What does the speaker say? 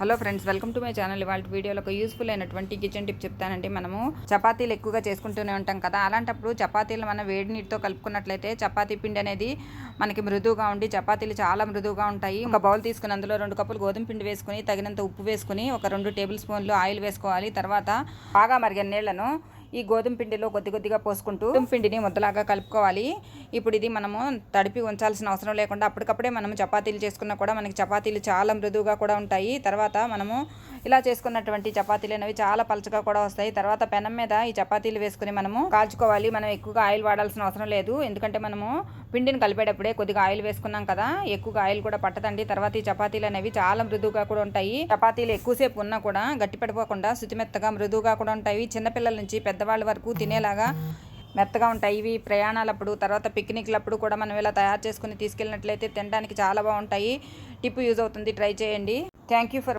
Hello friends welcome to my channel. ఇవాళ వీడియోలో ఒక యూస్ఫుల్ అయినటువంటి కిచెన్ టిప్ చెప్తానండి. మనము చపాతీలు ఎక్కువగా చేసుకుంటూనే ఉంటాం కదా. అలాంటప్పుడు చపాతీలు మనం వేడి నీటితో కలుపుకున్నట్లయితే చపాతీ పిండి అనేది మనకి మృదువుగా ఉండి చపాతీలు చాలా మృదువుగా ఉంటాయి. ఒక బౌల్ తీసుకుని అందులో రెండు కప్పులు గోధుమ పిండి వేసుకుని తగినంత ఉప్పు వేసుకుని ఒక రెండు టేబుల్ స్పూన్లు ఆయిల్ వేసుకోవాలి. తర్వాత బాగా మరిగిన నీళ్ళను ఈ గోధుమ పిండిలో కొద్ది కొద్దిగా పోసుకుంటూ గోధుమ పిండిని ముద్దలాగా కలుపుకోవాలి. ఇప్పుడు ఇది మనము తడిపి ఉంచాల్సిన అవసరం లేకుండా అప్పటికప్పుడే మనం చపాతీలు చేసుకున్నా కూడా మనకి చపాతీలు చాలా మృదువుగా కూడా ఉంటాయి. తర్వాత మనము ఇలా చేసుకున్నటువంటి చపాతీలు అనేవి చాలా పలచగా కూడా వస్తాయి. తర్వాత పెనం మీద ఈ చపాతీలు వేసుకుని మనము కాల్చుకోవాలి. మనం ఎక్కువగా ఆయిల్ వాడాల్సిన అవసరం లేదు. ఎందుకంటే మనము పిండిని కలిపేటప్పుడే కొద్దిగా ఆయిల్ వేసుకున్నాం కదా ఎక్కువగా ఆయిల్ కూడా పట్టదండి. తర్వాత ఈ చపాతీలు అనేవి చాలా మృదువుగా కూడా ఉంటాయి. చపాతీలు ఎక్కువసేపు ఉన్నా కూడా గట్టి పడిపోకుండా శుతిమెత్తగా మృదువుగా కూడా ఉంటాయి. చిన్నపిల్లల నుంచి పెద్దవాళ్ళ వరకు తినేలాగా మెత్తగా ఉంటాయి. ఇవి ప్రయాణాలప్పుడు తర్వాత పిక్నిక్లప్పుడు కూడా మనం ఇలా తయారు చేసుకుని తీసుకెళ్ళినట్లయితే తినడానికి చాలా బాగుంటాయి. టిప్ యూజ్ అవుతుంది. ట్రై చేయండి. Thank you for